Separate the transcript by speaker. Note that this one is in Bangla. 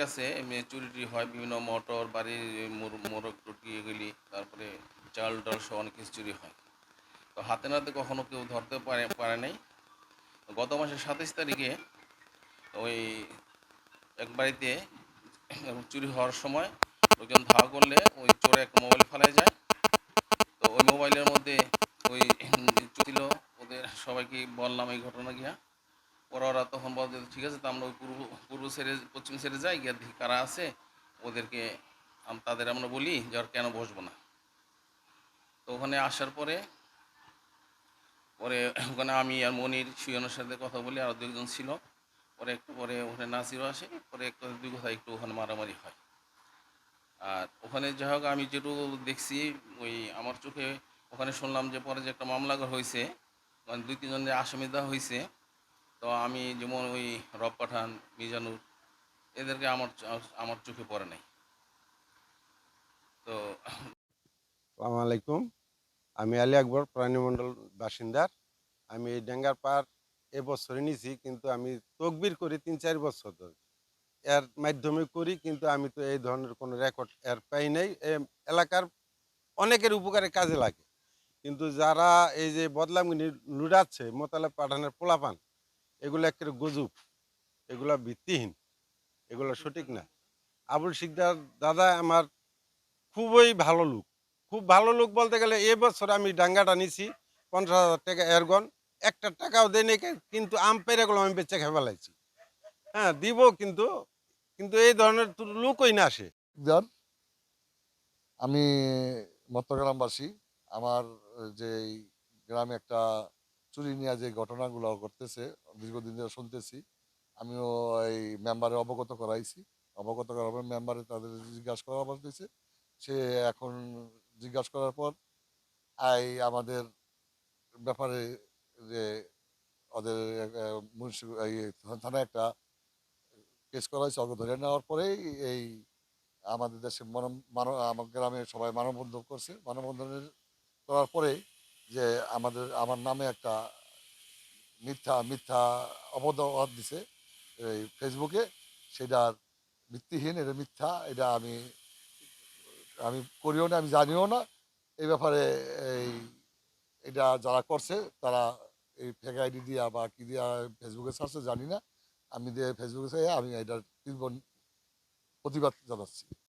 Speaker 1: গেছে এমনি চুরি টুরি হয়, বিভিন্ন মোটর, বাড়ির মোর- মোরগ টুটি এগুলি, তারপরে চাল ডাল সব অনেক কিছু চুরি হয়। তো হাতে নাতে কখনো কেউ ধরতে পারে পারে নাই। গত মাসের সাতাইশ তারিখে ওই এক বাড়িতে চুরি হওয়ার সময় লোকজন ধাওয়া করলে ওই চোরে একটা মোবাইল ফেলায় যায়। তো ওই মোবাইলের মধ্যে ওই ছিল, ওদের সবাইকে বললাম এই ঘটনা গিয়া। ওরা ওরা তখন বলতে ঠিক আছে, তো আমরা ওই পূর্ব পূর্ব সেরে পশ্চিম সেরে যাই, গিয়ে কারা আছে। ওদেরকে তাদের আমরা বলি যে, আর কেন বসবো না। তো ওখানে আসার পরে পরে ওখানে আমি আর মনির সুয়নের সাথে কথা বলি, আর দুজন ছিল। পরে একটু পরে ওখানে নাসিরও আসে, পরে একটু, দুই কথা একটু ওখানে মারামারি হয়। আর ওখানে যাই হোক, আমি যেটুকু দেখছি, ওই আমার চোখে ওখানে শুনলাম যে, পরে যে একটা মামলা হয়েছে মানে দুই তিনজনের আসামি দেওয়া হয়েছে তো আমি যেমন ওই রব পাঠান, মিজানুর, এদেরকে আমার আমার চোখে পড়ে নাই। তো
Speaker 2: আসসালামু আলাইকুম। আমি আলী আকবর, প্রাণীমণ্ডল বাসিন্দার। আমি এই ডেঙ্গার পার এবছরে নিছি, কিন্তু আমি তকবির করি তিন চার বছর ধরে। এর মাধ্যমে করি, কিন্তু আমি তো এই ধরনের কোনো রেকর্ড এর পাই নাই। এলাকার অনেকের উপকারে কাজে লাগে। কিন্তু যারা এই যে বদলামগুনি লুডাচ্ছে মোতালে পাঠানের পোলাপান এগুলো একেবারে গজুব। এগুলো ভিত্তিহীন। এগুলো সঠিক না। আবুল শিকদার দাদা আমার খুবই ভালো লোক। খুব ভালো লোক বলতে গেলে এবছর আমি ডাঙ্গাটা নিছি, পঞ্চাশ হাজার টাকা এরগন একটা টাকাও দেয় নি কিন্তু আম পেরে গুলো আমি বেচে খেয়ে ফেলাইছি। হ্যাঁ দিব কিন্তু কিন্তু এই ধরনের লোকই না আসে
Speaker 3: আমি মত্তগ্রামবাসী আমার যে গ্রামে একটা চুরি নিয়ে যে ঘটনাগুলো ঘটতেছে, দীর্ঘদিন ধরে শুনতেছি, আমিও এই মেম্বারে অবগত করাইছি। অবগত করার পর মেম্বারে তাদের জিজ্ঞাসা করা বলতেছে সে এখন জিজ্ঞাসা করার পর আই আমাদের ব্যাপারে যে ওদের থানায় একটা কেস করা হয়েছে ওকে ধরে নেওয়ার পরেই এই আমাদের দেশে মানব মানব আমার গ্রামে সবাই মানববন্ধন করছে। মানববন্ধনের করার পরে যে আমাদের, আমার নামে একটা মিথ্যা মিথ্যা অপবাদ দিছে এই ফেসবুকে সেটার ভিত্তিহীন, এটা মিথ্যা, এটা আমি আমি করিও না, আমি জানিও না। এই ব্যাপারে এই, এটা যারা করছে, তারা এই ফেক আইডি দিয়া বা কী দিয়া ফেসবুকে ছাড়ছে জানি না। আমি দিয়ে ফেসবুকে আমি এটার প্রতিবাদ জানাচ্ছি।